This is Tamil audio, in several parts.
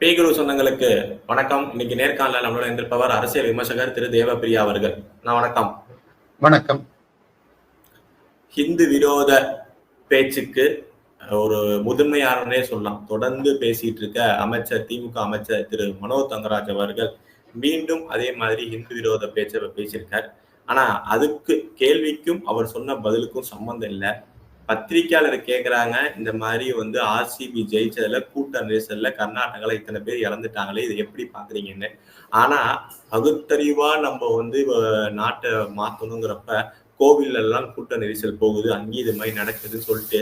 பேகுரு சொந்தங்களுக்கு வணக்கம். இன்னைக்கு நேர்காணல நம்மளோட இருந்திருப்பவர் அரசியல் விமர்சகர் திரு தேவப்பிரியா அவர்கள். நான் வணக்கம். வணக்கம். ஹிந்து விரோத பேச்சுக்கு ஒரு முதன்மையானே சொல்லலாம். தொடர்ந்து பேசிட்டு இருக்க அமைச்சர் திமுக அமைச்சர் திரு மனோ தங்கராஜ் அவர்கள் மீண்டும் அதே மாதிரி ஹிந்து விரோத பேச்சை பேசியிருக்கார். ஆனா அதுக்கு கேள்விக்கும் அவர் சொன்ன பதிலுக்கும் சம்மந்தம் இல்லை. பத்திரிக்கையாளர் கேட்குறாங்க இந்த மாதிரி வந்து ஆர்சிபி ஜெயிச்சதுல கூட்ட நெரிசல்ல கர்நாடகால இத்தனை பேர் இறந்துட்டாங்களே இதை எப்படி பாக்குறீங்கன்னு? ஆனா பகுத்தறிவா நம்ம வந்து நாட்டை மாத்தணுங்கிறப்ப கோவில் எல்லாம் கூட்ட நெரிசல் போகுது அங்கேயும் இது மாதிரி நடக்குதுன்னு சொல்லிட்டு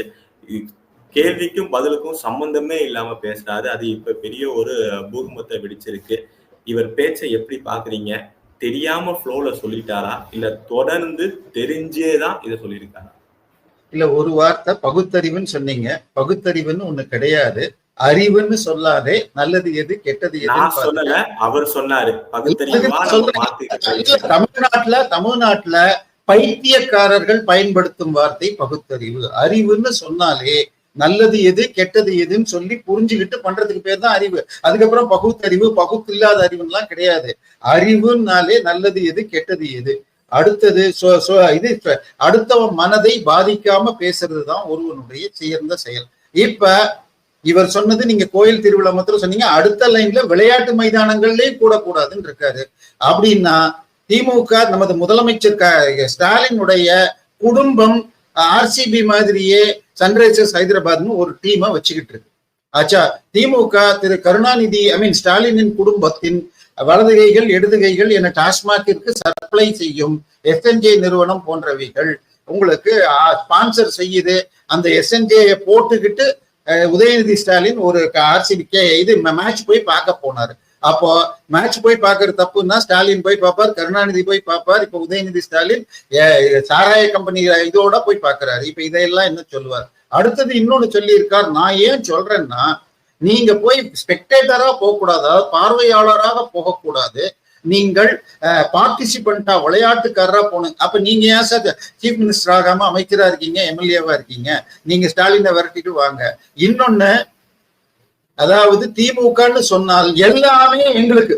கேள்விக்கும் பதிலுக்கும் சம்பந்தமே இல்லாம பேசுறாரு. அது இப்ப பெரிய ஒரு பூகம்பத்தை வெடிச்சிருக்கு. இவர் பேச்சை எப்படி பாக்குறீங்க? தெரியாம ஃப்ளோல சொல்லிட்டாரா? இல்ல தொடர்ந்து தெரிஞ்சே தான் இதை சொல்லியிருக்காரா? இல்ல ஒரு வார்த்தை பகுத்தறிவுன்னு சொன்னீங்க. பகுத்தறிவுன்னு ஒண்ணு கிடையாது. அறிவுன்னு சொல்லாதே நல்லது எது கெட்டது பாருங்க. அவர் சொன்னாரு. தமிழ்நாட்டுல தமிழ்நாட்டுல பைத்தியக்காரர்கள் பயன்படுத்தும் வார்த்தை பகுத்தறிவு. அறிவுன்னு சொன்னாலே நல்லது எது கெட்டது எதுன்னு சொல்லி புரிஞ்சுக்கிட்டு பண்றதுக்கு பேர் தான் அறிவு. அதுக்கப்புறம் பகுத்தறிவு பகுத்து இல்லாத அறிவுலாம் கிடையாது. அறிவுனாலே நல்லது எது கெட்டது எது? அடுத்தது இது அடுத்தவன் மனதை பாதிக்காம பேசுறது தான் ஒருவனுடைய சேர்ந்த செயல். இப்ப இவர் சொன்னது நீங்க கோயில் திருவிழா மாத்திரம் சொன்னீங்க அடுத்த லைன்ல விளையாட்டு மைதானங்கள்லயே கூடக்கூடாதுன்னு இருக்காரு. அப்படின்னா திமுக நமது முதலமைச்சர் ஸ்டாலினுடைய குடும்பம் ஆர்சிபி மாதிரியே சன்ரைசர்ஸ் ஹைதராபாத்னு ஒரு டீமை வச்சுக்கிட்டு இருக்கு. ஆச்சா திமுக திரு கருணாநிதி ஐ மீன் ஸ்டாலினின் குடும்பத்தின் வலது கைகள் இடது கைகள் என டாஸ்மாகிற்கு சப்ளை செய்யும் எஸ்என்ஜே நிறுவனம் போன்றவைகள். உங்களுக்கு ஸ்பான்சர் செய்யுது அந்த எஸ்என்ஜேயை போட்டுக்கிட்டு உதயநிதி ஸ்டாலின் ஒரு ஆர்சிபி இது மேட்ச் போய் பார்க்க போனாரு. அப்போ மேட்ச் போய் பார்க்கறது தப்புன்னா ஸ்டாலின் போய் பார்ப்பார் கருணாநிதி போய் பார்ப்பார் இப்ப உதயநிதி ஸ்டாலின் சாராய கம்பெனி இதோட போய் பார்க்கறாரு. இப்ப இதையெல்லாம் என்ன சொல்லுவார்? அடுத்தது இன்னொன்னு சொல்லியிருக்கார். நான் ஏன் சொல்றேன்னா நீங்க போய் ஸ்பெக்டேட்டரா போகக்கூடாது அதாவது பார்வையாளராக போகக்கூடாது. நீங்கள் பார்ட்டிசிபெண்டா விளையாட்டுக்காரரா போகணும் அப்ப நீங்க ஏன் சார் சீஃப் மினிஸ்டர் ஆகாம அமைச்சரா இருக்கீங்க எம்எல்ஏவா இருக்கீங்க? நீங்க ஸ்டாலினை விரட்டிட்டு வாங்க. இன்னொன்னு அதாவது திமுகன்னு சொன்னால் எல்லாமே எங்களுக்கு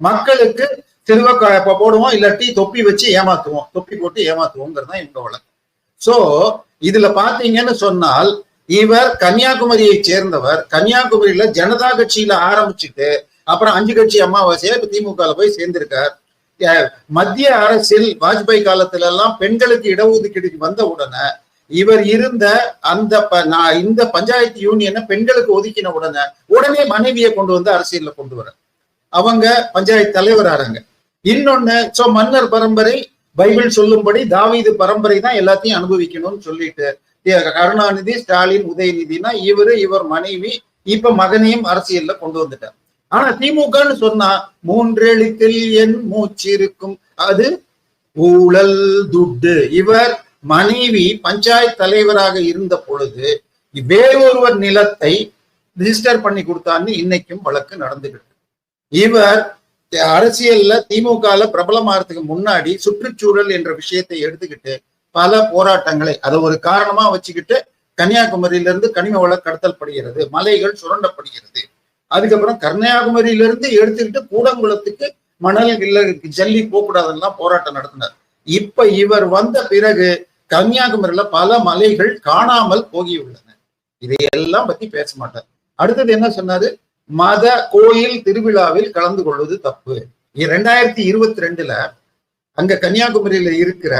மக்களுக்கு திருவ க- போடுவோம் இல்லாட்டி தொப்பி வச்சு ஏமாத்துவோம். தொப்பி போட்டு ஏமாத்துவோங்கிறது தான் எங்க வழக்கு. சோ இதுல பாத்தீங்கன்னு சொன்னால் இவர் கன்னியாகுமரியை சேர்ந்தவர். கன்னியாகுமரியில ஜனதா கட்சியில ஆரம்பிச்சுட்டு அப்புறம் அஞ்சு கட்சி அமாவாசையா இப்ப திமுக போய் சேர்ந்திருக்கார். மத்திய அரசில் வாஜ்பாய் காலத்துல எல்லாம் பெண்களுக்கு இடஒதுக்கீடு வந்த உடனே இவர் இருந்த அந்த ப- நான் இந்த பஞ்சாயத்து யூனியனை பெண்களுக்கு ஒதுக்கின உடனே உடனே மனைவியை கொண்டு வந்து அரசியல்ல கொண்டு வர. அவங்க பஞ்சாயத்து தலைவர் ஆறாங்க இன்னொன்னு சோ மன்னர் பரம்பரை பைபிள் சொல்லும்படி தாவீது பரம்பரை தான் எல்லாத்தையும் அனுபவிக்கணும்னு சொல்லிட்டு கருணாநிதி ஸ்டாலின் உதயநிதினா இவரு இவர் மனைவி இப்ப மகனையும் அரசியல்ல கொண்டு வந்துட்டார். ஆனா திமுகன்னு சொன்னா மூன்றெழுத்தில் என் மூச்சு இருக்கும். அது ஊழல் துட்டு. இவர் மனைவி பஞ்சாயத்து தலைவராக இருந்த பொழுது வேறொருவர் நிலத்தை ரிஜிஸ்டர் பண்ணி கொடுத்தான்னு இன்னைக்கும் வழக்கு நடந்துகிட்டு இவர் அரசியல்ல திமுகல பிரபலமாறதுக்கு முன்னாடி சுற்றுச்சூழல் என்ற விஷயத்தை எடுத்துக்கிட்டு பல போராட்டங்களை அதை ஒரு காரணமா வச்சுக்கிட்டு கன்னியாகுமரியிலிருந்து கனிம வள கடத்தல் படுகிறது மலைகள் சுரண்டப்படுகிறது. அதுக்கப்புறம் கன்னியாகுமரியிலிருந்து எடுத்துக்கிட்டு கூடங்குளத்துக்கு மணல் இல்ல ஜல்லி போகக்கூடாதுலாம் போராட்டம் நடத்தினார். இப்ப இவர் வந்த பிறகு கன்னியாகுமரியில பல மலைகள் காணாமல் போகியுள்ளன. இதையெல்லாம் பத்தி பேச மாட்டார். அடுத்தது என்ன சொன்னாரு? மத கோயில் திருவிழாவில் கலந்து கொள்வது தப்பு. ரெண்டாயிரத்தி இருபத்தி ரெண்டுல அங்க கன்னியாகுமரியில இருக்கிற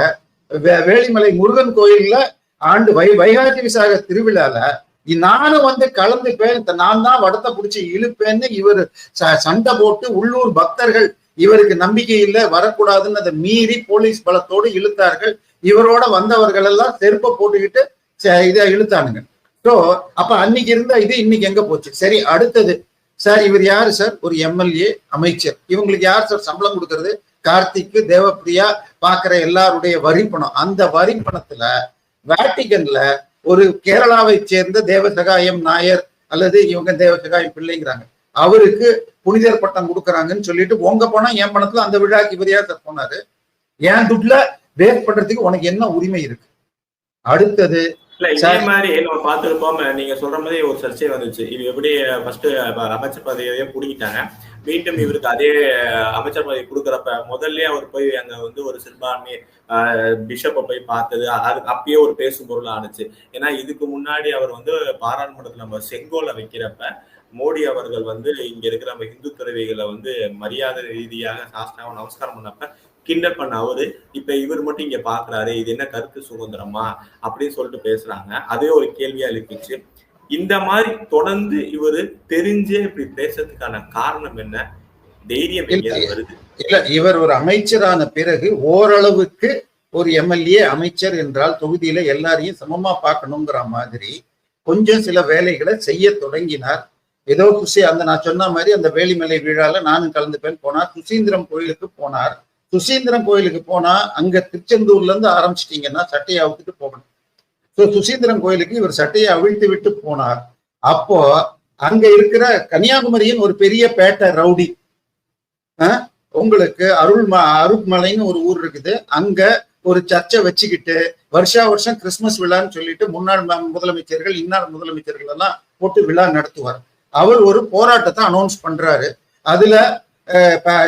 வே- வேளிமலை முருகன் கோயில்ல ஆண்டு வை வைகாசி விசாக திருவிழால நானும் வந்து கலந்துப்பேன் நான் தான் வடத்தை பிடிச்சி இழுப்பேன்னு இவர் ச- சண்டை போட்டு உள்ளூர் பக்தர்கள் இவருக்கு நம்பிக்கை இல்லை வரக்கூடாதுன்னு அதை மீறி போலீஸ் பலத்தோடு இழுத்தார்கள். இவரோட வந்தவர்கள் எல்லாம் செருப்பை போட்டுக்கிட்டு இதை இழுத்தானுங்க. ஸோ அப்ப அன்னைக்கு இருந்த இது இன்னைக்கு எங்க போச்சு? சரி அடுத்தது. சார் இவர் யாரு சார்? ஒரு எம்எல்ஏ அமைச்சர். இவங்களுக்கு யார் சார் சம்பளம் கொடுக்கறது? கார்த்திக் தேவப்பிரியா பாக்குற எல்லாருடைய வரி பணம் அந்த வரி பணத்துல வேட்டிகன்ல ஒரு கேரளாவை சேர்ந்த தேவசகாயம் நாயர் அல்லது இவங்க தேவசகாயம் பிள்ளைங்கிறாங்க. அவருக்கு புனிதர் பட்டம் கொடுக்குறாங்கன்னு சொல்லிட்டு உங்க பணம் என் பணத்துல அந்த விழாக்கு இவர் யார் சார் போனாரு? என் துட்ல வேஸ்ட் பண்றதுக்கு உனக்கு என்ன உரிமை இருக்கு? அடுத்தது இல்ல இதே. மாதிரி நம்ம பார்த்திருப்போம். நீங்க சொல்ற மாதிரி ஒரு சர்ச்சை வந்துச்சு. இது எப்படி ஃபர்ஸ்ட் அமைச்சர் பதவியே புடிங்கிட்டாங்க மீண்டும் இவருக்கு அதே அமைச்சர் பதவி கொடுக்குறப்ப முதல்ல அவர் போய் அங்க வந்து ஒரு சிறுபான்மை பிஷப்பை போய் பார்த்தது அது அப்பயே ஒரு பேசும் பொருள் ஆனிச்சு ஏன்னா இதுக்கு முன்னாடி அவர் வந்து பாராளுமன்றத்தில் நம்ம செங்கோலை வைக்கிறப்ப மோடி அவர்கள் வந்து இங்க இருக்கிற நம்ம இந்து துறவிகளை வந்து மரியாதை ரீதியாக சாஸ்திராவை நமஸ்காரம் பண்ணப்ப கிண்டல் பண்ண அவரு இப்ப இவர் மட்டும் இங்க பாக்குறாரு இது என்ன கருத்து சுதந்திரமா? அப்படின்னு சொல்லிட்டு பேசுறாங்க. அதே ஒரு கேள்வியா எழுப்பிச்சு இந்த மாதிரி தொடர்ந்து இவரு தெரிஞ்சே இப்படி பேசுறதுக்கான காரணம் என்ன? தைரியம் வருது? இல்ல இவர் ஒரு அமைச்சரான பிறகு ஓரளவுக்கு ஒரு எம்எல்ஏ அமைச்சர் என்றால் தொகுதியில எல்லாரையும் சமமா பார்க்கணுங்கிற மாதிரி கொஞ்சம் சில வேலைகளை செய்ய தொடங்கினார். ஏதோ குசி அந்த நான் சொன்ன மாதிரி அந்த வேலிமலை விழால நானும் கலந்துப்பேன். போனார். சுசீந்திரம் கோயிலுக்கு போனார். சுசீந்திரம் கோயிலுக்கு போனா அங்க திருச்செந்தூர்ல இருந்து ஆரம்பிச்சிட்டீங்கன்னா சட்டையை அவிழ்த்துட்டு போகணும். சுசீந்திரம் கோயிலுக்கு இவர் சட்டையை அவிழ்த்து விட்டு போனார். அப்போ அங்க இருக்கிற கன்னியாகுமரியின் ஒரு பெரிய பேட்டை ரவுடி உங்களுக்கு அருள் அருள்மலைன்னு ஒரு ஊர் இருக்குது. அங்க ஒரு சர்ச்சை வச்சுக்கிட்டு வருஷா வருஷம் கிறிஸ்துமஸ் விழான்னு சொல்லிட்டு முன்னாள் முதலமைச்சர்கள் இன்னார் முதலமைச்சர்கள் எல்லாம் போட்டு விழா நடத்துவார். அவர் ஒரு போராட்டத்தை அனௌன்ஸ் பண்றாரு. அதுல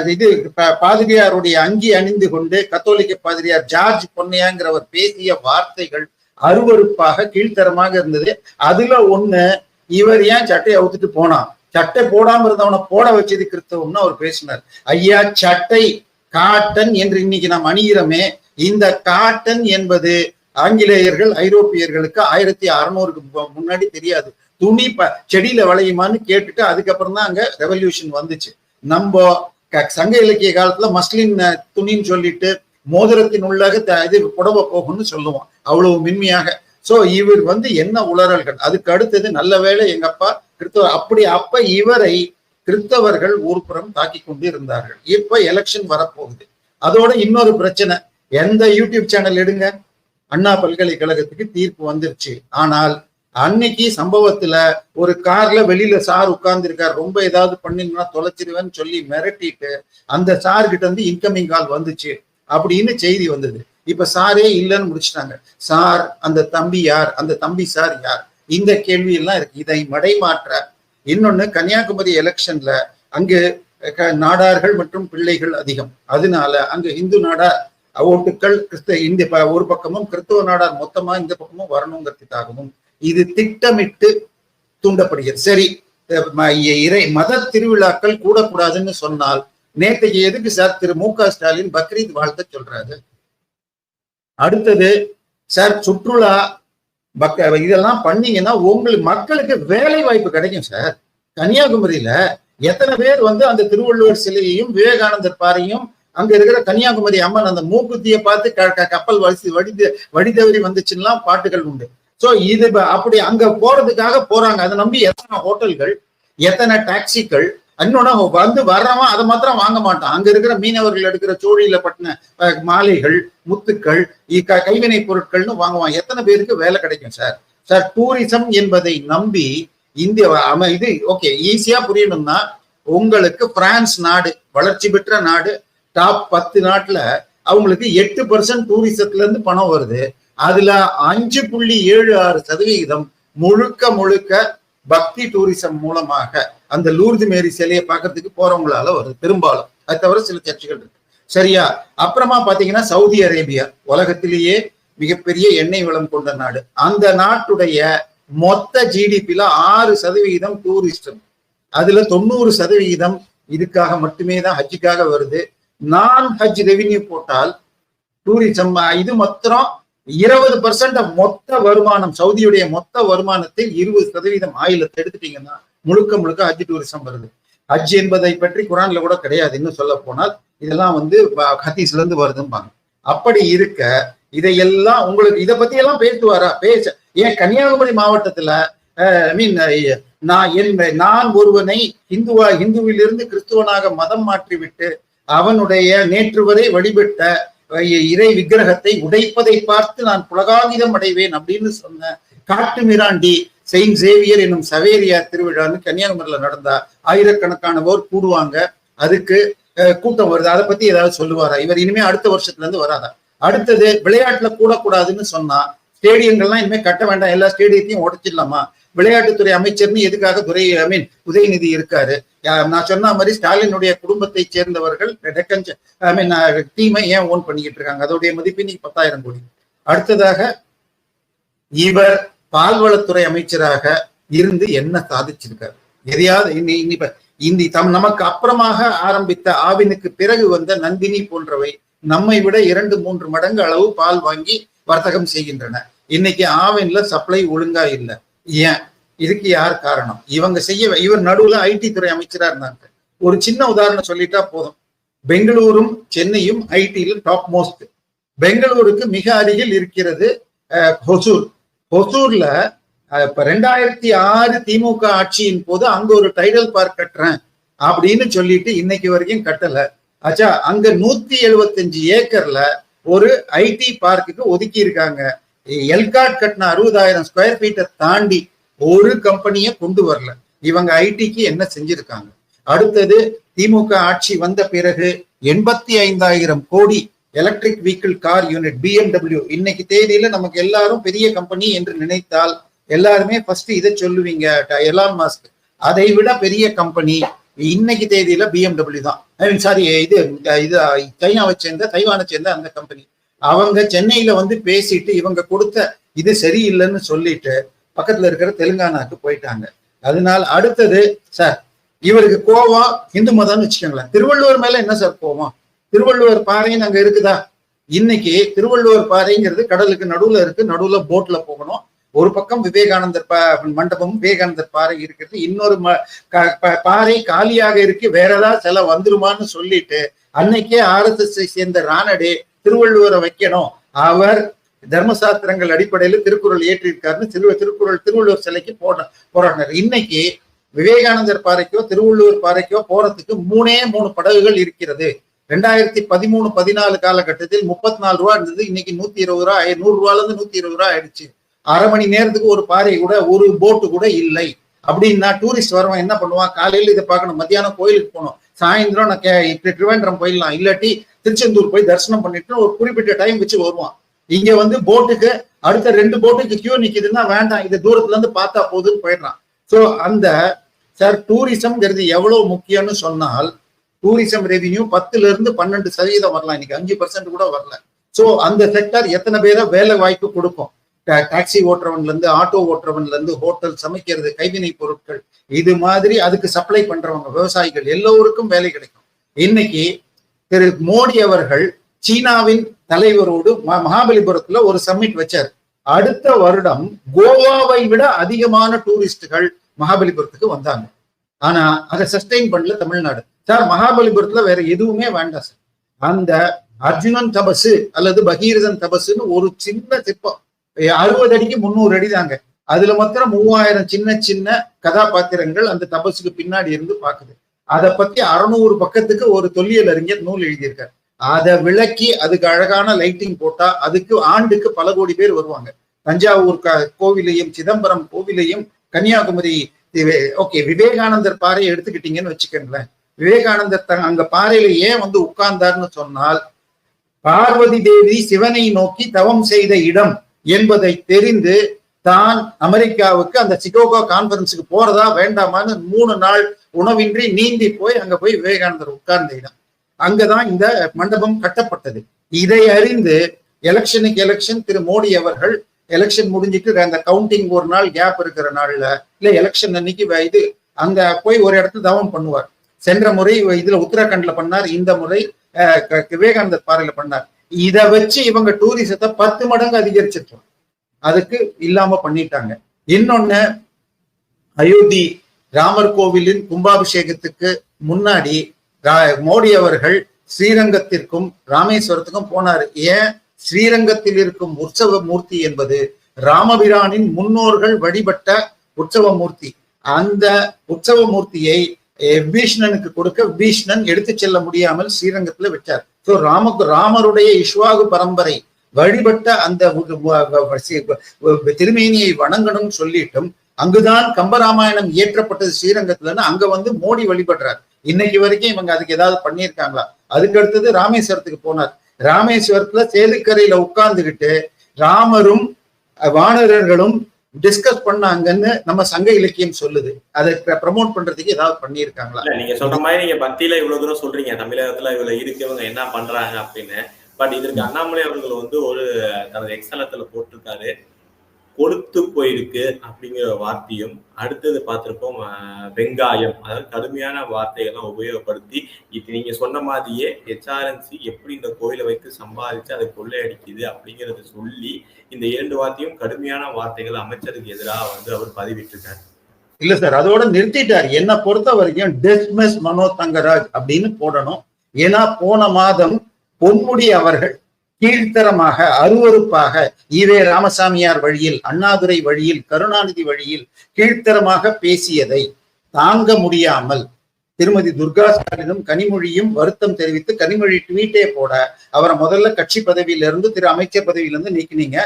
இது ப- பாதிரியாருடைய அங்கி அணிந்து கொண்டு கத்தோலிக்க பாதிரியார் ஜார்ஜ் பொன்னையாங்கிறவர் பேசிய வார்த்தைகள் அருவருப்பாக கீழ்த்தரமாக இருந்தது. அதுல ஒண்ணு இவர் ஏன் சட்டையை அவுத்துட்டு போனான்? சட்டை போடாம இருந்தவனை போட வச்சது கிறிஸ்தவம்னு அவர் பேசினார். ஐயா சட்டை காட்டன் என்று இன்னைக்கு நாம் அணிகிறோமே இந்த காட்டன் என்பது ஆங்கிலேயர்கள் ஐரோப்பியர்களுக்கு ஆயிரத்தி அறுநூறுக்கு முன்னாடி தெரியாது. துணி ப செடியில விளையுமான்னு கேட்டுட்டு அதுக்கப்புறம் தான் அங்க ரெவல்யூஷன் வந்துச்சு. நம்ம க- சங்க இலக்கிய காலத்துல மஸ்லின் துணின்னு சொல்லிட்டு மோதிரத்தின் உள்ளாக த- இது புடவை போகும்னு சொல்லுவோம் அவ்வளவு மென்மையாக. சோ இவர் வந்து என்ன உளறல்கள்? அதுக்கு அடுத்தது நல்ல வேளை எங்க அப்பா கிறிஸ்தவ அப்படி அப்ப இவரை கிறிஸ்தவர்கள் ஊர்ப்புறம் தாக்கி கொண்டு இருந்தார்கள். இப்ப எலெக்ஷன் வரப்போகுது. அதோட இன்னொரு பிரச்சனை எந்த யூடியூப் சேனல் எடுங்க? அண்ணா பல்கலைக்கழகத்துக்கு தீர்ப்பு வந்துருச்சு. ஆனால் அன்னைக்கு சம்பவத்துல ஒரு கார்ல வெளியில சார் உட்கார்ந்துருக்கார். ரொம்ப ஏதாவது பண்ணினா தொலைச்சிருவேன்னு சொல்லி மிரட்டிட்டு அந்த சார் கிட்ட இருந்து இன்கமிங் கால் வந்துச்சு. அப்படின்னு செய்தி வந்தது. இப்ப சாரே இல்லைன்னு முடிச்சிட்டாங்க. சார் அந்த தம்பி யார்? அந்த தம்பி சார் யார்? இந்த கேள்வி எல்லாம் இருக்கு. இதை மடைமாற்ற இன்னொன்னு கன்னியாகுமரி எலெக்ஷன்ல அங்கு நாடார்கள் மற்றும் பிள்ளைகள் அதிகம். அதனால அங்கு இந்து நாடார் ஓட்டுக்கள் கிறிஸ்த இந்த ப- ஒரு பக்கமும் கிறிஸ்தவ நாடார் மொத்தமா இந்த பக்கமும் வரணுங்கிறதுக்காகவும் இது திட்டமிட்டு தூண்டப்படுகிறது. சரி இறை மத திருவிழாக்கள் கூடக்கூடாதுன்னு சொன்னால் நேற்றைக்கு எதுக்கு சார் திரு மு க ஸ்டாலின் பக்ரீத் வாழ்த்த சொல்றாரு? அடுத்தது சார் சுற்றுலா பக் இதெல்லாம் பண்ணீங்கன்னா உங்களுக்கு மக்களுக்கு வேலை வாய்ப்பு கிடைக்கும் சார். கன்னியாகுமரியில எத்தனை பேர் வந்து அந்த திருவள்ளுவர் சிலையையும் விவேகானந்தர் பாறையும் அங்க இருக்கிற கன்னியாகுமரி அம்மன் அந்த மூக்குத்தியை பார்த்து கப்பல் வலிசி வடித வடிதவரி வந்துச்சுன்னா பாட்டுகள் உண்டு. சோ இது அப்படி அங்க போறதுக்காக போறாங்க. அதை நம்பி எத்தனை ஹோட்டல்கள் எத்தனை டாக்ஸிகள் இன்னொன்னு வந்து வர்றவன் அதை மாத்திரம் வாங்க மாட்டான். அங்க இருக்கிற மீனவர்கள் எடுக்கிற சோழியில பட்டின மாலைகள் முத்துக்கள் கைவினை பொருட்கள்னு வாங்குவான் எத்தனை பேருக்கு வேலை கிடைக்கும் சார்? சார் டூரிசம் என்பதை நம்பி இந்திய இது ஓகே ஈஸியா புரியணும்னா உங்களுக்கு பிரான்ஸ் நாடு வளர்ச்சி பெற்ற நாடு டாப் பத்து நாட்டுல அவங்களுக்கு எட்டு பர்சன்ட் டூரிசத்துல இருந்து பணம் வருது. அதுல அஞ்சு புள்ளி ஏழு ஆறு சதவிகிதம் முழுக்க முழுக்க பக்தி டூரிசம் மூலமாக அந்த லூர்து மேரி சிலையை பார்க்கறதுக்கு போறவங்களால வருது பெரும்பாலும். அது தவிர சில சர்ச்சைகள் இருக்கு. சரியா? அப்புறமா பாத்தீங்கன்னா சவுதி அரேபியா உலகத்திலேயே மிகப்பெரிய எண்ணெய் வளம் கொண்ட நாடு. அந்த நாட்டுடைய மொத்த ஜிடிபில ஆறு சதவிகிதம் டூரிஸ்டம் அதுல தொண்ணூறு சதவிகிதம் இதுக்காக மட்டுமே தான் ஹஜ்ஜுக்காக வருது. நான் ஹஜ் ரெவின்யூ போட்டால் டூரிசம் இது மாத்திரம் இருபது பர்சன்ட் மொத்த வருமானம் சவுதியுடைய மொத்த வருமானத்தில் இருபது சதவீதம் ஆயிலத்தை எடுத்துட்டீங்கன்னா முழுக்க முழுக்க ஹஜ் டூரிசம் வருது. ஹஜ் என்பதை பற்றி குரான்ல கூட கிடையாது. இன்னும் சொல்ல போனால் இதெல்லாம் வந்து வ- ஹதீஸ்ல இருந்து வருதும்பாங்க. அப்படி இருக்க இதையெல்லாம் உங்களுக்கு இதை பத்தி எல்லாம் பேசுவாரா? பேச ஏன் கன்னியாகுமரி மாவட்டத்துல ஐ மீன் நான் என் நான் ஒருவனை இந்துவா இந்துவிலிருந்து கிறிஸ்துவனாக மதம் மாற்றிவிட்டு அவனுடைய நேற்று வரை வழிபட்ட இறை விக்கிரகத்தை உடைப்பதை பார்த்து நான் புலகாகிதம் அடைவேன் அப்படின்னு சொன்ன காட்டு மிராண்டி செயின்ட் சேவியர் என்னும் சவேரியார் திருவிழான்னு கன்னியாகுமரியில நடந்தா ஆயிரக்கணக்கானவோர் கூடுவாங்க. அதுக்கு கூட்டம் வருது. அதை பத்தி ஏதாவது சொல்லுவாரா? இவர் இனிமே அடுத்த வருஷத்துல இருந்து வராதா? அடுத்தது விளையாட்டுல கூடக்கூடாதுன்னு சொன்னா ஸ்டேடியங்கள்லாம் இனிமே கட்ட வேண்டாம். எல்லா ஸ்டேடியத்தையும் உடைச்சிடலாமா? விளையாட்டுத்துறை அமைச்சர்னு எதுக்காக துறை ஐ மீன் உதயநிதி இருக்காரு? நான் சொன்ன மாதிரி ஸ்டாலினுடைய குடும்பத்தை சேர்ந்தவர்கள் டெக்கன் ஐ மீன் டீமை ஏன் ஓன் பண்ணிக்கிட்டு இருக்காங்க? அதோடைய மதிப்பு இன்னைக்கு பத்தாயிரம் கோடி. அடுத்ததாக இவர் பால்வளத்துறை அமைச்சராக இருந்து என்ன சாதிச்சிருக்காரு? எதையாவது இன்னி இன்னி தம் நமக்கு அப்புறமாக ஆரம்பித்த ஆவினுக்கு பிறகு வந்த நந்தினி போன்றவை நம்மை விட இரண்டு மூன்று மடங்கு அளவு பால் வாங்கி வர்த்தகம் செய்கின்றன. இன்னைக்கு ஆவின்ல சப்ளை ஒழுங்கா இல்லை. ஏன்? இதுக்கு யார் காரணம்? இவங்க செய்ய இவர் நடுவுல ஐடி துறை அமைச்சரா இருந்தாங்க. ஒரு சின்ன உதாரணம் சொல்லிட்டா போதும். பெங்களூரும் சென்னையும் ஐடியில் டாப் மோஸ்ட் பெங்களூருக்கு மிக அருகில் இருக்கிறது ஹொசூர். ஹொசூர்ல இப்ப ரெண்டாயிரத்தி ஆறு திமுக ஆட்சியின் போது அங்க ஒரு டைடல் பார்க் கட்டுறேன் அப்படின்னு சொல்லிட்டு இன்னைக்கு வரைக்கும் கட்டல. ஆச்சா அங்க நூத்தி எழுபத்தஞ்சு ஏக்கர்ல ஒரு ஐடி பார்க்குக்கு ஒதுக்கி இருக்காங்க. எல்காட் கட்டின அறுபதாயிரம் ஸ்கொயர் ஃபீட்டை தாண்டி ஒரு கம்பெனியை கொண்டு வரல. இவங்க ஐடிக்கு என்ன செஞ்சிருக்காங்க? அடுத்தது திமுக ஆட்சி வந்த பிறகு எண்பத்தி ஐந்தாயிரம் crore electric vehicle car unit BMW இன்னைக்கு தேதியில நமக்கு எல்லாரும் பெரிய கம்பெனி என்று நினைத்தால் எல்லாருமே ஃபர்ஸ்ட் இதை சொல்லுவீங்க எலான் மாஸ்க் அதை விட பெரிய கம்பெனி இன்னைக்கு தேதியில பிஎம்டபிள்யூ தான். ஐ மீன் சாரி இது இது சைனாவை சேர்ந்த தைவானை சேர்ந்த அந்த கம்பெனி. அவங்க சென்னையில வந்து பேசிட்டு இவங்க கொடுத்த இது சரியில்லைன்னு சொல்லிட்டு பக்கத்துல இருக்கிற தெலுங்கானாக்கு போயிட்டாங்க. அதனால அடுத்தது சார் இவருக்கு கோவம் இந்து மதம்னு வச்சுக்கோங்களேன். திருவள்ளுவர் மேல என்ன சார் கோவம்? திருவள்ளுவர் பாறைன்னு அங்க இருக்குதா? இன்னைக்கு திருவள்ளுவர் பாறைங்கிறது கடலுக்கு நடுவுல இருக்கு நடுவுல போட்ல போகணும். ஒரு பக்கம் விவேகானந்தர் பா மண்டபம் விவேகானந்தர் பாறை இருக்கிறது. இன்னொரு ம- பாறை காலியாக இருக்கு. வேற ஏதாவது சில வந்துருமான்னு சொல்லிட்டு அன்னைக்கே ஆர்எஸ்எஸ் சேர்ந்த ராணடே திருவள்ளுவரை வைக்கணும். அவர் தர்மசாஸ்திரங்கள் அடிப்படையில் திருக்குறள் ஏற்றிருக்காருன்னு திரு திருக்குறள் திருவள்ளுவர் சிலைக்கு போட போராடினார் இன்னைக்கு விவேகானந்தர் பாறைக்கோ திருவள்ளுவர் பாறைக்கோ போறதுக்கு மூணே மூணு படகுகள் இருக்கிறது. ரெண்டாயிரத்தி பதிமூணு பதினாலு காலகட்டத்தில் முப்பத்தி நாலு ரூபா இருந்தது. இன்னைக்கு நூத்தி இருபது ரூபா நூறு ரூபால இருந்து நூத்தி இருபது ரூபா ஆயிடுச்சு. அரை மணி நேரத்துக்கு ஒரு பாறை கூட ஒரு போட்டு கூட இல்லை. அப்படின்னா டூரிஸ்ட் வரவன் என்ன பண்ணுவான்? காலையில இதை பார்க்கணும். மத்தியானம் கோயிலுக்கு போகணும். சாயந்தரம் நான் கே இப்படி திருவேண்டரம் போயிடலாம் இல்லாட்டி திருச்செந்தூர் போய் தரிசனம் பண்ணிட்டு ஒரு குறிப்பிட்ட டைம் வச்சு வருவான். இங்க வந்து போட்டுக்கு அடுத்த ரெண்டு போட்டுக்கு கியூ நிக்குதுன்னா வேண்டாம். இது தூரத்துல இருந்து பார்த்தா போதுன்னு போயிடுறான். சோ அந்த சார் டூரிசம்ங்கிறது எவ்வளவு முக்கியம்னு சொன்னால் டூரிசம் ரெவின்யூ பத்துல இருந்து பன்னெண்டு சதவீதம் வரலாம். இன்னைக்கு அஞ்சு பர்சன்ட் கூட வரல. சோ அந்த செக்டர் எத்தனை பேரை வேலை வாய்ப்பு கொடுக்கும்? டாக்ஸி ஓட்டுறவன்ல இருந்து ஆட்டோ ஓட்டுறவன்ல இருந்து ஹோட்டல் சமைக்கிறது கைவினை பொருட்கள் இது மாதிரி அதுக்கு சப்ளை பண்றவங்க விவசாயிகள் எல்லோருக்கும் வேலை கிடைக்கும். இன்னைக்கு திரு மோடி அவர்கள் சீனாவின் தலைவரோடு ம- மகாபலிபுரத்துல ஒரு சம்மிட் வச்சார். அடுத்த வருடம் கோவாவை விட அதிகமான டூரிஸ்டுகள் மகாபலிபுரத்துக்கு வந்தாங்க. ஆனா அதை சஸ்டெயின் பண்ணல தமிழ்நாடு. சார் மகாபலிபுரத்துல வேற எதுவுமே வேண்டாம் சார். அந்த அர்ஜுனன் தபசு அல்லது பகீரதன் தபசுன்னு ஒரு சின்ன சிற்பம் அறுபது அடிக்கு முந்நூறு அடி தாங்க. அதுல மாத்திரம் மூவாயிரம் சின்ன சின்ன கதாபாத்திரங்கள் அந்த தபசுக்கு பின்னாடி இருந்து பாக்குது அதை பத்தி அறுநூறு பக்கத்துக்கு ஒரு தொல்லியல் அறிஞர் நூல் எழுதியிருக்காரு. அதை விளக்கி அதுக்கு அழகான லைட்டிங் போட்டா அதுக்கு ஆண்டுக்கு பல கோடி பேர் வருவாங்க. தஞ்சாவூர் க- கோவிலையும் சிதம்பரம் கோவிலையும் கன்னியாகுமரி ஓகே விவேகானந்தர் பாறையை எடுத்துக்கிட்டீங்கன்னு வச்சுக்கோங்களேன். விவேகானந்தர் த- அங்க பாறையில ஏன் வந்து உட்கார்ந்தார்னு சொன்னால் பார்வதி தேவி சிவனை நோக்கி தவம் செய்த இடம் என்பதை தெரிந்து தான் அமெரிக்காவுக்கு அந்த சிகோகோ கான்பரன்ஸுக்கு போறதா வேண்டாமான்னு மூணு நாள் உணவின்றி நீந்தி போய் அங்க போய் விவேகானந்தர் உட்கார்ந்த இடம். அங்கதான் இந்த மண்டபம் கட்டப்பட்டது. இதை அறிந்து எலெக்ஷனுக்கு எலெக்ஷன் திரு மோடி அவர்கள் எலெக்ஷன் முடிஞ்சிட்டு அந்த கவுண்டிங் ஒரு நாள் கேப் இருக்கிற நாள்ல இல்ல எலெக்ஷன் அன்னைக்கு இது அங்க போய் ஒரு இடத்துல தவம் பண்ணுவார். சென்ற முறை இதுல உத்தரகாண்ட்ல பண்ணார் இந்த முறை அஹ், விவேகானந்தர் பாறையில பண்ணார். இதை வச்சு இவங்க டூரிசத்தை பத்து மடங்கு அதிகரிச்சிருக்கோம் அதுக்கு இல்லாம பண்ணிட்டாங்க. இன்னொன்னு அயோத்தி ராமர் கோவிலின் கும்பாபிஷேகத்துக்கு முன்னாடி மோடி அவர்கள் ஸ்ரீரங்கத்திற்கும் ராமேஸ்வரத்துக்கும் போனார். ஏன்? ஸ்ரீரங்கத்தில் இருக்கும் உற்சவ மூர்த்தி என்பது ராமபிரானின் முன்னோர்கள் வழிபட்ட உற்சவ மூர்த்தி. அந்த உற்சவ மூர்த்தியை பீஷ்ணனுக்கு கொடுக்க பீஷ்ணன் எடுத்து செல்ல முடியாமல் ஸ்ரீரங்கத்துல வச்சார் சோ ராம ராமருடைய இஷ்வாகு பரம்பரை வழிபட்ட அந்த திருமேனியை வணங்கணும்னு சொல்லிட்டும் அங்குதான் கம்பராமாயணம் இயற்றப்பட்டது ஸ்ரீரங்கத்துலன்னு அங்க வந்து மோடி வழிபடுறார். இன்னைக்கு வரைக்கும் இவங்க அதுக்கு ஏதாவது பண்ணியிருக்காங்களா? அதுக்கு அடுத்தது ராமேஸ்வரத்துக்கு போனார். ராமேஸ்வரத்துல சேதுக்கரையில உட்கார்ந்துகிட்டு ராமரும் வானரர்களும் டிஸ்கஸ் பண்ணாங்கன்னு நம்ம சங்க இலக்கியம் சொல்லுது. அதை ப்ரமோட் பண்றதுக்கு ஏதாவது பண்ணியிருக்காங்களா? நீங்க சொல்ற மாதிரி நீங்க பக்தியில இவ்வளவு தூரம் சொல்றீங்க. தமிழகத்துல இவ்வளவு இருக்கவங்க என்ன பண்றாங்க அப்படின்னு. பட் இதற்கு அண்ணாமலை அவர்கள் வந்து ஒரு தனது எக்ஸலத்துல போட்டிருக்காரு. கொடுத்து போயிருக்கு அப்படிங்கிற வார்த்தையும் அடுத்தது பார்த்திருப்போம் வெங்காயம். அதாவது கடுமையான வார்த்தைகள்லாம் உபயோகப்படுத்தி இது நீங்க சொன்ன மாதிரியே ஹெச்ஆர்என்சி எப்படி இந்த கோயிலை வைத்து சம்பாதிச்சு அதை கொள்ளையடிக்குது அப்படிங்கறத சொல்லி இந்த இரண்டு வார்த்தையும் கடுமையான வார்த்தைகள் அமைச்சருக்கு எதிராக வந்து அவர் பதிவிட்டிருக்காரு. இல்ல சார் அதோட நிறுத்திட்டார். என்னை பொறுத்த வரைக்கும் டிஸ்மிஸ் மனோ தங்கராஜ் அப்படின்னு போடணும். ஏன்னா போன மாதம் பொன்முடி அவர்கள் கீழ்த்தரமாக அருவருப்பாக ஈவே ராமசாமியார் வழியில் அண்ணாதுரை வழியில் கருணாநிதி வழியில் கீழ்த்தரமாக பேசியதை தாங்க முடியாமல் திருமதி துர்கா ஸ்டாலினும் கனிமொழியும் வருத்தம் தெரிவித்து கனிமொழி ட்வீட்டே போட அவரை முதல்ல கட்சி பதவியிலிருந்து திரு அமைச்சர் பதவியிலிருந்து நீக்கினீங்க.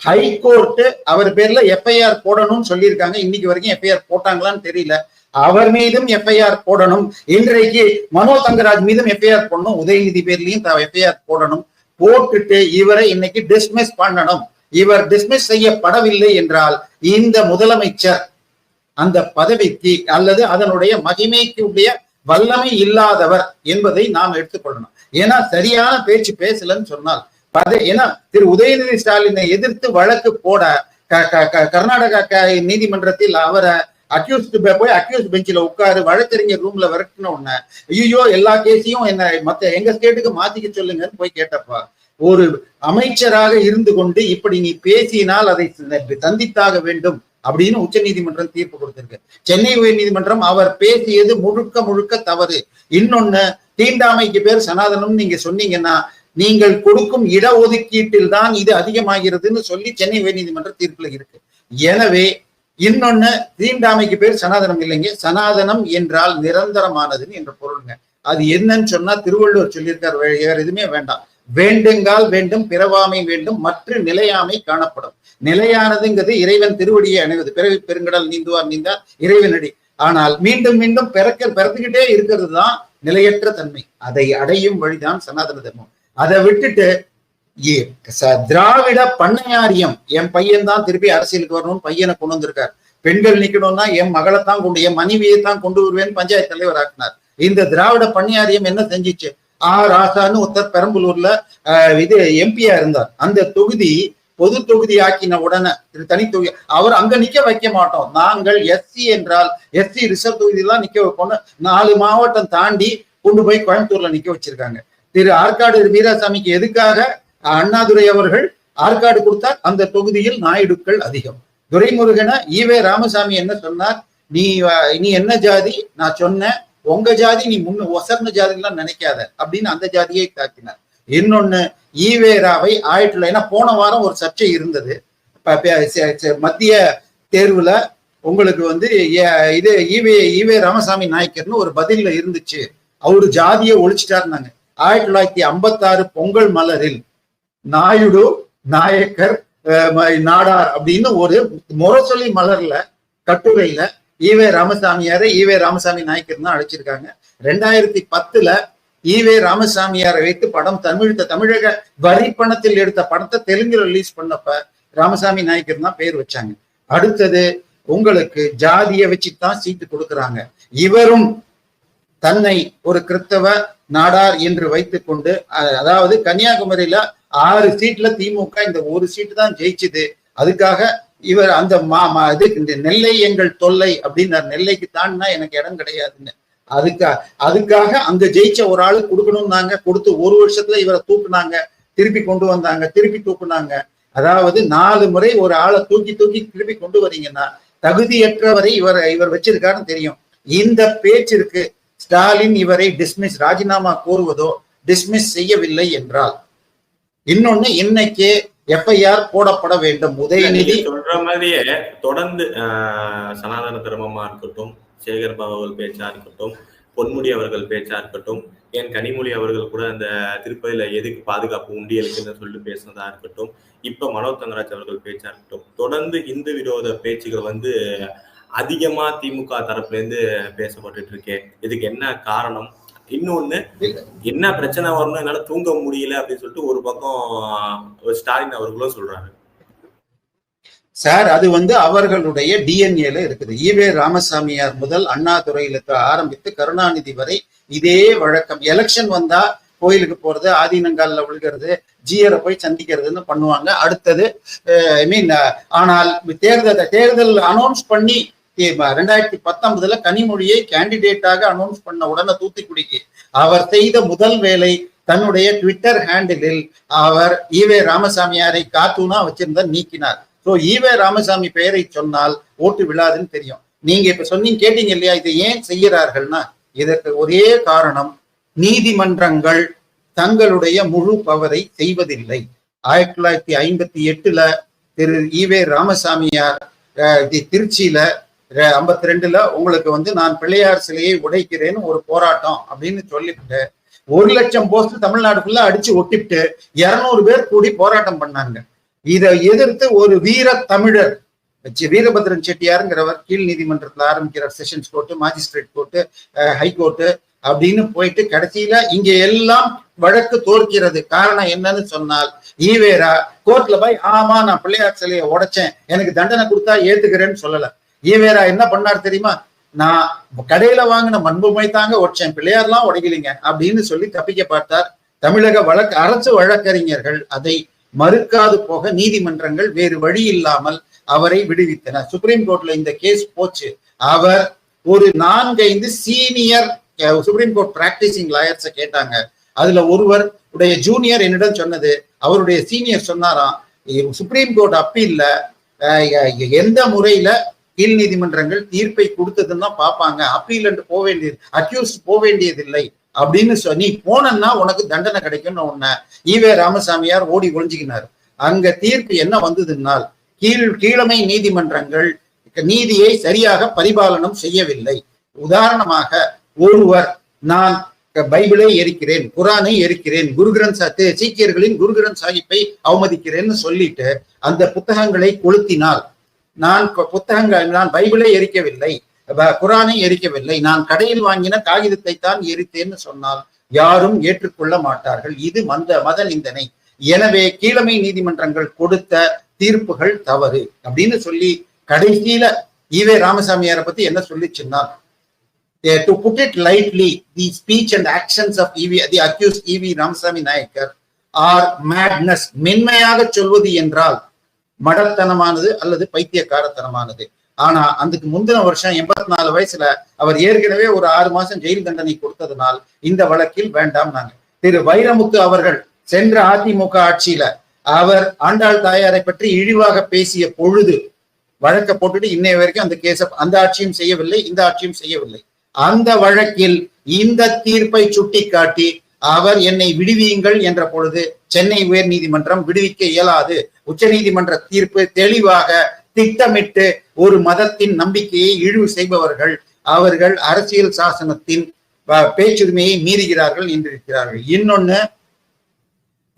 ஹைகோர்ட் அவர் பேர்ல எஃப்ஐஆர் போடணும்னு சொல்லியிருக்காங்க. இன்னைக்கு வரைக்கும் எஃப்ஐஆர் போட்டாங்களான்னு தெரியல. அவர் மீதும் எஃப்ஐஆர் போடணும். இன்றைக்கு மனோ தங்கராஜ் மீதும் எஃப்ஐஆர் போடணும். உதயநிதி பேர்லயும் எஃப்ஐஆர் போடணும். போட்டுட்டு இவரை இன்னைக்கு டிஸ்மிஸ் பண்ணணும். இவர் டிஸ்மிஸ் செய்யப்படவில்லை என்றால் இந்த முதலமைச்சர் அந்த பதவிக்கு அல்லது அதனுடைய மகிமைக்கு உடைய வல்லமை இல்லாதவர் என்பதை நாம் எடுத்துக்கொள்ளணும். ஏன்னா சரியான பேச்சு பேசலன்னு சொன்னால் பத ஏன்னா திரு உதயநிதி ஸ்டாலினை எதிர்த்து வழக்கு போட கர்நாடக க- கர்நாடகா க- நீதிமன்றத்தில் அவரை அக்யூஸ்ட் போய் அக்யூஸ் பெஞ்சில் உட்காரு வழக்கறிஞர் ரூம்ல விரட்டின உடனே ஐயோ எல்லா கேஸையும் என்ன மத்த எங்க ஸ்டேட்டுக்கு மாத்திக்க சொல்லுங்கன்னு போய் கேட்டப்பா. ஒரு அமைச்சராக இருந்து கொண்டு இப்படி நீ பேசினால் அதை சந்தித்தாக வேண்டும் அப்படின்னு உச்ச நீதிமன்றம் தீர்ப்பு கொடுத்திருக்கு. சென்னை உயர் நீதிமன்றம் அவர் பேசியது முழுக்க முழுக்க தவறு. இன்னொன்னு தீண்டாமைக்கு பேர் சனாதனம் நீங்க சொன்னீங்கன்னா நீங்கள் கொடுக்கும் இடஒதுக்கீட்டில் தான் இது அதிகமாகிறதுன்னு சொல்லி சென்னை உயர்நீதிமன்ற தீர்ப்பில் தீர்ப்புல இருக்கு. எனவே இன்னொன்னு தீண்டாமைக்கு பேர் சனாதனம் இல்லைங்க. சனாதனம் என்றால் நிரந்தரமானதுன்னு என்ற பொருளுங்க. அது என்னன்னு சொன்னா திருவள்ளுவர் சொல்லியிருக்கார் வேற எதுவுமே வேண்டாம். வேண்டுங்கால் வேண்டும் பிறவாமை வேண்டும் மற்ற நிலையாமை காணப்படும். நிலையானதுங்கிறது இறைவன் திருவடியை அணைவது. பிறவி பெருங்கடல் நீந்துவார் நீந்தார் இறைவனடி ஆனால் மீண்டும் மீண்டும் பிறக்க பிறந்துகிட்டே இருக்கிறது தான் நிலையற்ற தன்மை. அதை அடையும் வழிதான் சனாதன தர்மம். அதை விட்டுட்டு ஏ- ச- திராவிட பண்ணையாரியம் என் பையன் தான் திருப்பி அரசியலுக்கு வரணும்னு பையனை கொண்டு வந்திருக்கார். பெண்கள் நிக்கணும்னா என் மகளை தான் கொண்டு என் மனைவியை தான் கொண்டு வருவேன் பஞ்சாயத்து தலைவர் ஆக்கினார். இந்த திராவிட பணியாரியம் என்ன செஞ்சிச்சு? ஆ ராசான்னு ஒருத்தர் பெரம்பலூர்ல ஆஹ், இது எம்பியா இருந்தார். அந்த தொகுதி பொது தொகுதி ஆக்கின உடனே திரு தனி தொகுதி அவர் அங்க நிக்க வைக்க மாட்டோம். நாங்கள் எஸ்சி என்றால் எஸ்சி ரிசர்வ் தொகுதியெல்லாம் நிக்க வைப்போம்னு நாலு மாவட்டம் தாண்டி கொண்டு போய் கோயம்புத்தூர்ல நிக்க வச்சிருக்காங்க. திரு ஆற்காடு வீராசாமிக்கு எதுக்காக அண்ணாதுரை அவர்கள் ஆற்காடு கொடுத்தா அந்த தொகுதியில் நாயுடுக்கள் அதிகம். துரைமுருகனை ஈவே ராமசாமி என்ன சொன்னார்? நீ நீ என்ன ஜாதி? நான் சொன்னேன். உங்க ஜாதி நீ முன்ன ஒசர்ன ஜாதிலாம் நினைக்காத அப்படின்னு அந்த ஜாதியை தாக்கினார். இன்னொன்னு ஈவேராவை ஆயிரத்தி ஏன்னா போன வாரம் ஒரு சர்ச்சை இருந்தது. மத்திய தேர்வுல உங்களுக்கு வந்து ஏ- இது ஈவே ஈவே ராமசாமி நாயக்கர்னு ஒரு பதில்ல இருந்துச்சு. அவரு ஜாதியை ஒழிச்சிட்டாருனாங்க ஆயிரத்தி தொள்ளாயிரத்தி ஐம்பத்தாறு பொங்கல் மலரில் நாயுடு நாயக்கர் நாடார் அப்படின்னு ஒரு முரசொலி மலர்ல கட்டுரையில ஈவே ராமசாமியாரை ஈவே ராமசாமி நாயக்கர் தான் அழைச்சிருக்காங்க. ரெண்டாயிரத்தி பத்துல ஈவே ராமசாமியாரை வைத்து படம் தமிழ்த்த தமிழக வரி பணத்தில் எடுத்த படத்தை தெலுங்குல ரிலீஸ் பண்ணப்ப ராமசாமி நாயக்கர் தான் பேர் வச்சாங்க. அடுத்தது உங்களுக்கு ஜாதியை வச்சுதான் சீட்டு கொடுக்கறாங்க. இவரும் தன்னை ஒரு கிறிஸ்தவ நாடார் என்று வைத்துக்கொண்டு அதாவது கன்னியாகுமரியில ஆறு சீட்ல திமுக இந்த ஒரு சீட்டு தான் ஜெயிச்சுது. அதுக்காக இவர் அந்த மா மா- இது இந்த நெல்லை எங்கள் தொல்லை அப்படின்னார். நெல்லைக்கு தாண்டினா எனக்கு இடம் கிடையாதுன்னு. அதுக்கா அதுக்காக அங்க ஜெயிச்ச ஒரு ஆளு கொடுக்கணும்னாங்க. கொடுத்து ஒரு வருஷத்துல இவரை தூக்குனாங்க. திருப்பி கொண்டு வந்தாங்க. திருப்பி தூக்குனாங்க. அதாவது நாலு முறை ஒரு ஆளை தூக்கி தூக்கி திருப்பி கொண்டு வரீங்கன்னா தகுதியற்றவரை இவர் இவர் வச்சிருக்காருன்னு தெரியும். இந்த பேச்சிற்கு ஸ்டாலின் இவரை டிஸ்மிஸ் ராஜினாமா கோருவதோ டிஸ்மிஸ் செய்யவில்லை என்றால். இன்னொன்னு இன்னைக்கு எஃப்ஐஆர் போடப்பட வேண்டும். உதயநிதி சொல்ற மாதிரியே தொடர்ந்து சனாதன தர்மமா இருக்கட்டும் சேகர் பாபு அவர்கள் பேச்சா இருக்கட்டும் பொன்முடி அவர்கள் பேச்சா இருக்கட்டும் ஏன் கனிமொழி அவர்கள் கூட அந்த திருப்பதியில எதுக்கு பாதுகாப்பு உண்டியலுக்குன்னு சொல்லிட்டு பேசுனதா இருக்கட்டும் இப்ப மனோ தங்கராஜ் அவர்கள் பேச்சா இருக்கட்டும் தொடர்ந்து இந்து விரோத பேச்சுகள் வந்து அதிகமா திமுக தரப்புல இருந்து பேசப்பட்டுட்டு இருக்கே. இதுக்கு என்ன காரணம்? இன்னொன்னு என்ன பிரச்சனை வரணும் என்னால தூங்க முடியல அப்படின்னு சொல்லிட்டு ஒரு பக்கம் ஸ்டாலின் அவர்களும் சொல்றாரு சார் அது வந்து அவர்களுடைய டிஎன்ஏல இருக்குது. ஈவே ராமசாமியார் முதல் அண்ணாதுரையில ஆரம்பித்து கருணாநிதி வரை இதே வழக்கம். எலெக்ஷன் வந்தா கோயிலுக்கு போறது ஆதீனங்காலில் விழுகிறது ஜியரை போய் சந்திக்கிறதுன்னு பண்ணுவாங்க. அடுத்தது ஐ மீன் ஆனால் தேர்தல் தேர்தல் அனௌன்ஸ் பண்ணி ரெண்டாயிரத்தி பத்தொன்பதுல கனிமொழியை கேண்டிடேட்டாக அனௌன்ஸ் பண்ண உடனே தூத்துக்குடிக்கு அவர் செய்த முதல் வேலை தன்னுடைய ட்விட்டர் ஹேண்டிலில் அவர் ஈவே ராமசாமியாரை காத்தூனா வச்சிருந்த நீக்கினார். சோ ஈவே ராமசாமி பெயரை சொன்னால் ஓட்டு விழாதுன்னு தெரியும். நீங்க இப்ப சொன்னீங்க கேட்டீங்க இல்லையா இதை ஏன் செய்கிறார்கள்னா இதற்கு ஒரே காரணம் நீதிமன்றங்கள் தங்களுடைய முழு பவரை செய்வதில்லை. ஆயிரத்தி தொள்ளாயிரத்தி ஐம்பத்தி எட்டுல திரு ஈவே ராமசாமியார் திருச்சியில ஐம்பத்தி ரெண்டுல உங்களுக்கு வந்து நான் பிள்ளையார் சிலையை உடைக்கிறேன்னு ஒரு போராட்டம் அப்படின்னு சொல்லிவிட்டு ஒரு லட்சம் போஸ்ட் தமிழ்நாடுக்குள்ள அடிச்சு ஒட்டிவிட்டு இருநூறு பேர் கூடி போராட்டம் பண்ணாங்க. இதை எதிர்த்து ஒரு வீர தமிழர் வீரபத்ரன் செட்டியாருங்கிறவர் கீழ் நீதிமன்றத்தில் ஆரம்பிக்கிறார் sessions court magistrate court high court அப்படின்னு போயிட்டு கடைசியில இங்க எல்லாம் வழக்கு தோற்கிறது. காரணம் என்னன்னு சொன்னால் ஈவேரா கோர்ட்ல போய் ஆமா நான் பிள்ளையார் சிலையை உடைச்சேன் எனக்கு தண்டனை கொடுத்தா ஏத்துக்கிறேன்னு சொல்லல. ஈவேரா என்ன பண்ணார் தெரியுமா? நான் கடையில வாங்கின மண்புமை தாங்க உடைச்சேன் பிள்ளையார்லாம் உடைக்கலிங்க அப்படின்னு சொல்லி தப்பிக்க பார்த்தார் தமிழக வழக்கு அரசு வழக்கறிஞர்கள் அதை மறுக்காது போக நீதிமன்றங்கள் வேறு வழி இல்லாமல் அவரை விடுவித்தனர். சுப்ரீம் கோர்ட்ல இந்த கேஸ் போச்சு. அவர் ஒரு நான்கைந்து சீனியர் சுப்ரீம் கோர்ட் பிராக்டிசிங் லாயர்ஸ கேட்டாங்க. அதுல ஒருவர் உடைய ஜூனியர் என்னிடம் சொன்னது அவருடைய சீனியர் சொன்னாராம் சுப்ரீம் கோர்ட் அப்பீல்ல எந்த முறையில கீழ் நீதிமன்றங்கள் தீர்ப்பை கொடுத்ததுன்னு தான் பார்ப்பாங்க. அப்பீல் போக வேண்டியது அக்யூஸ்ட் போக வேண்டியதில்லை அப்படின்னு சொல்லி போனன்னா உனக்கு தண்டனை கிடைக்கும்னு ஒன்ன ஈவே ராமசாமியார் ஓடி ஒழிஞ்சுக்கினார் அங்க தீர்ப்பு என்ன வந்ததுனால் கீழ் கீழமை நீதிமன்றங்கள் நீதியை சரியாக பரிபாலனம் செய்யவில்லை. உதாரணமாக ஒருவர் நான் பைபிளை எரிக்கிறேன் குரானை எரிக்கிறேன் குருகிரன் சீக்கியர்களின் குருகிரன் சாஹிப்பை அவமதிக்கிறேன்னு சொல்லிட்டு அந்த புத்தகங்களை கொளுத்தினால் நான் புத்தகங்கள் நான் பைபிளை எரிக்கவில்லை. குரானை எரிக்கவில்லை. நான் கடையில் வாங்கின காகிதத்தை தான் எரித்தேன்னு சொன்னால் யாரும் ஏற்றுக்கொள்ள மாட்டார்கள். இது மந்த மத நிந்தனை. எனவே கீழமை நீதிமன்றங்கள் கொடுத்த தீர்ப்புகள் தவறு அப்படின்னு சொல்லி கடைசியில ஈவே ராமசாமியாரை பத்தி என்ன சொல்லிச்சுன்னா to put it lightly the speech and actions of E V the accused E V Ramasamy Naicker are madness மென்மையாக சொல்வது என்றால் மடல்தனமானது அல்லது பைத்தியக்காரத்தனமானது. ஆனா அதுக்கு முந்தின வருஷம் எண்பத்தி நாலு வயசுல அவர் ஏற்கனவே ஒரு ஆறு மாசம் ஜெயில் தண்டனை கொடுத்ததுனால் இந்த வழக்கில் வேண்டாம் நாங்க. திரு வைரமுத்து அவர்கள் சென்ற அதிமுக ஆட்சியில அவர் ஆண்டாள் தாயாரை பற்றி இழிவாக பேசிய பொழுது வழக்க போட்டுட்டு இன்னைய வரைக்கும் அந்த கேஸ அந்த ஆட்சியும் செய்யவில்லை இந்த ஆட்சியும் செய்யவில்லை. அந்த வழக்கில் இந்த தீர்ப்பை சுட்டிக்காட்டி அவர் என்னை விடுவியுங்கள் என்ற பொழுது சென்னை உயர் நீதிமன்றம் விடுவிக்க இயலாது. உச்சநீதிமன்ற தீர்ப்பு தெளிவாக திட்டமிட்டு ஒரு மதத்தின் நம்பிக்கையை இழிவு செய்பவர்கள் அவர்கள் அரசியல் சாசனத்தின் பேச்சுரிமையை மீறுகிறார்கள் என்றிருக்கிறார்கள். இன்னொன்னு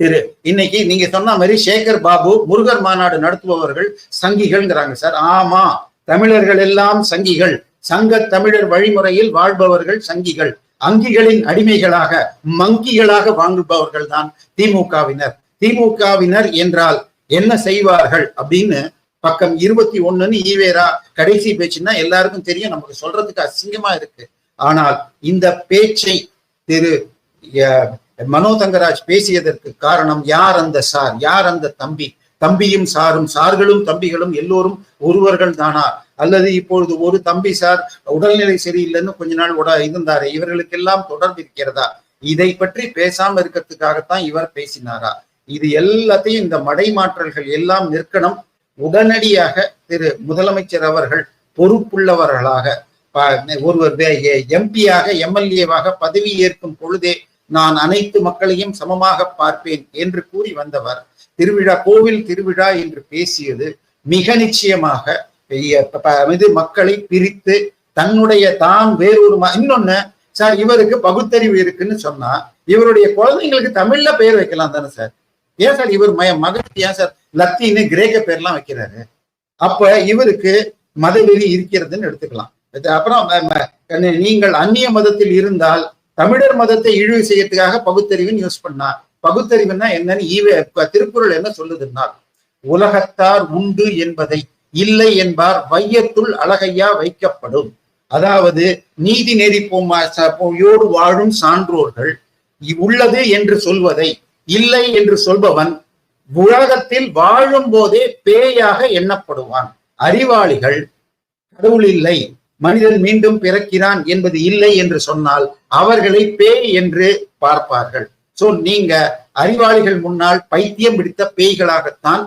திரு இன்னைக்கு நீங்க சொன்ன மாதிரி சேகர் பாபு முருகர் மாநாடு நடத்துபவர்கள் சங்கிகள்ங்கிறாங்க சார். ஆமா தமிழர்கள் எல்லாம் சங்கிகள். சங்க தமிழர் வழிமுறையில் வாழ்பவர்கள் சங்கிகள். அங்கிகளின் அடிமைகளாக மங்கிகளாக வாங்குபவர்கள் தான் திமுகவினர் திமுகவினர் என்றால் என்ன செய்வார்கள் அப்படின்னு பக்கம் இருபத்தி ஒண்ணுன்னு ஈவேரா கடைசி பேச்சுன்னா எல்லாருக்கும் தெரியும். நமக்கு சொல்றதுக்கு அசிங்கமா இருக்கு. ஆனால் இந்த பேச்சை திரு மனோ தங்கராஜ் பேசியதற்கு காரணம் யார் அந்த சார்? யார் அந்த தம்பி? தம்பியும் சாரும் சார்களும் தம்பிகளும் எல்லோரும் ஒருவர்கள் தானா? அல்லது இப்பொழுது ஒரு தம்பி சார் உடல்நிலை சரியில்லைன்னு கொஞ்ச நாள் உட இருந்தாரு இவர்களுக்கெல்லாம் தொடர்பு இருக்கிறதா? இதை பற்றி பேசாம இருக்கிறதுக்காகத்தான் இவர் பேசினாரா? இது எல்லாத்தையும் இந்த மடை மாற்றல்கள் எல்லாம் நிற்கணும். உடனடியாக திரு முதலமைச்சர் அவர்கள் பொறுப்புள்ளவர்களாக ஒருவர் எம்பியாக எம்எல்ஏவாக பதவி ஏற்கும் பொழுதே நான் அனைத்து மக்களையும் சமமாக பார்ப்பேன் என்று கூறி வந்தவர் திருவிழா கோவில் திருவிழா என்று பேசியது மிக நிச்சயமாக இது மக்களை பிரித்து தன்னுடைய தான் வேறொரு இன்னொன்னு சார் இவருக்கு பகுத்தறிவு இருக்குன்னு சொன்னா இவருடைய குழந்தைங்களுக்கு தமிழ்ல பெயர் வைக்கலாம் தானே சார்? ஏன் சார் இவர் மய மகனுக்கு ஏன் சார் லத்தீன்னு கிரேக்க பேர்லாம் வைக்கிறாரு? அப்ப இவருக்கு மதவெறி இருக்கிறதுன்னு எடுத்துக்கலாம். அப்புறம் நீங்கள் அந்நிய மதத்தில் இருந்தால் தமிழர் மதத்தை இழிவு செய்யறதுக்காக பகுத்தறிவுன்னு யூஸ் பண்ணா. பகுத்தறிவுன்னா என்னன்னு ஈவே திருக்குறள் என்ன சொல்லுதுன்னா உலகத்தார் உண்டு என்பதை இல்லை என்பார் வையத்துள் அழகையா வைக்கப்படும். அதாவது நீதி நெறி போயோடு வாழும் சான்றோர்கள் உள்ளது என்று சொல்வதை இல்லை என்று சொல்பவன் உலகத்தில் வாழும் போதே பேயாக எண்ணப்படுவான். அறிவாளிகள் கடவுள் இல்லை மனிதன் மீண்டும் பிறக்கிறான் என்பது இல்லை என்று சொன்னால் அவர்களை பேய் என்று பார்ப்பார்கள். சோ நீங்க அறிவாளிகள் முன்னால் பைத்தியம் பிடித்த பேய்களாகத்தான்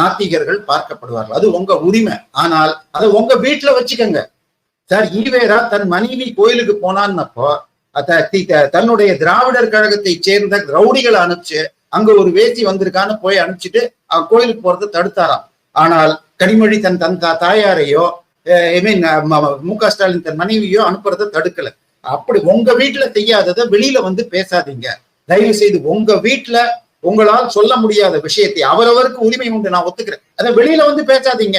நாத்திகர்கள் பார்க்கப்படுவார்கள். அது உங்க உரிமை. ஆனால் அதை உங்க வீட்டுல வச்சுக்கோங்க. சார் ஈவேரா தன் மனைவி கோயிலுக்கு போனான்னப்போ தன்னுடைய திராவிடர் கழகத்தை சேர்ந்த ரவுடிகளை அனுப்பிச்சு அங்க ஒரு வேசி வந்திருக்கான்னு போய் அனுப்பிச்சிட்டு அவன் கோயிலுக்கு போறதை தடுத்தாராம். ஆனால் கனிமொழி தன் தன் தாயாரையோ ஐ மீன் மு க ஸ்டாலின் தன் மனைவியோ அனுப்புறதை தடுக்கல. அப்படி உங்க வீட்டுல செய்யாததை வெளியில வந்து பேசாதீங்க. தயவு செய்து உங்க வீட்டுல உங்களால் சொல்ல முடியாத விஷயத்தை அவரவருக்கு உரிமை உண்டு நான் ஒத்துக்கிறேன். அதை வெளியில வந்து பேசாதீங்க.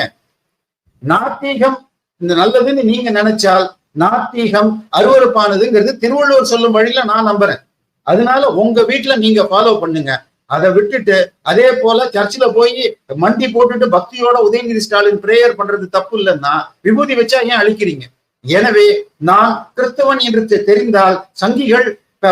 நாத்திகம் இந்த நல்லதுன்னு நீங்க நினைச்சால் நாத்திகம் அருவருப்பானதுங்கிறது திருவள்ளுவர் சொல்லும் வழியில நான் நம்புறேன். அதனால உங்க வீட்டுல நீங்க ஃபாலோ பண்ணுங்க. அதை விட்டுட்டு அதே போல சர்ச்சில் போய் மண்டி போட்டுட்டு பக்தியோட உதயநிதி ஸ்டாலின் பிரேயர் பண்றது தப்பு இல்லைன்னா விபூதி வச்சா ஏன் அழிக்கிறீங்க? எனவே நான் கிறிஸ்தவன் என்று தெரிந்தால் சங்கிகள்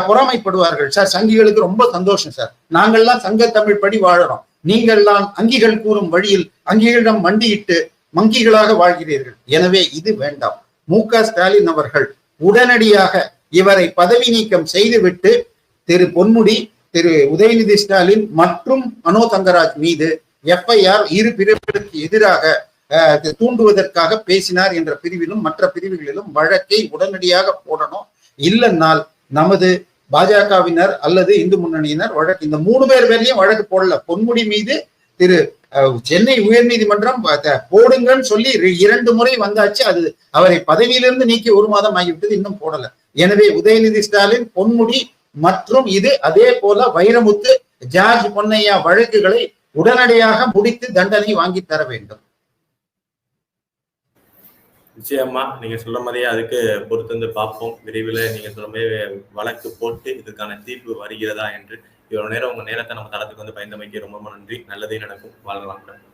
பொறாமைப்படுவார்கள். சார் சங்கிகளுக்கு ரொம்ப சந்தோஷம் சார். நாங்கள்லாம் சங்க தமிழ் படி வாழறோம். நீங்கள்லாம் அங்கிகள் கூறும் வழியில் அங்கிகளிடம் மண்டியிட்டு மங்கிகளாக வாழ்கிறீர்கள். எனவே இது வேண்டாம். மு க ஸ்டாலின் அவர்கள் உடனடியாக இவரை பதவி நீக்கம் செய்துவிட்டு திரு பொன்முடி திரு உதயநிதி ஸ்டாலின் மற்றும் மனோ தங்கராஜ் மீது எஃப்ஐஆர் இரு பிரிவுகளுக்கு எதிராக தூண்டுவதற்காக பேசினார் என்ற பிரிவிலும் மற்ற பிரிவுகளிலும் வழக்கை உடனடியாக போடணும். இல்லைன்னால் நமது பாஜகவினர் அல்லது இந்து முன்னணியினர் வழக்கு இந்த மூணு பேர் மேலேயும் வழக்கு போடல. பொன்முடி மீது திரு சென்னை உயர்நீதிமன்றம் அத- போடுங்கன்னு சொல்லி இரண்டு முறை வந்தாச்சு. அது அவரை பதவியிலிருந்து நீக்கி ஒரு மாதம் ஆகிவிட்டது. இன்னும் போடல. எனவே உதயநிதி ஸ்டாலின் பொன்முடி மற்றும் இது அதே போல வைரமுத்து ஜார்ஜ் பொன்னையா வழக்குகளை உடனடியாக முடித்து தண்டனை வாங்கி தர வேண்டும். நிச்சயமா நீங்க சொல்ற மாதிரியே அதுக்கு பொறுத்து வந்து பார்ப்போம். விரைவில் நீங்க சொல்ற மாதிரி வழக்கு போட்டு இதுக்கான தீர்ப்பு வருகிறதா என்று இவ்வளவு நேரம் உங்க நேரத்தை நம்ம தளத்துக்கு வந்து பயந்தமைக்கு ரொம்ப நன்றி. நல்லதே நடக்கும். வாழலாம்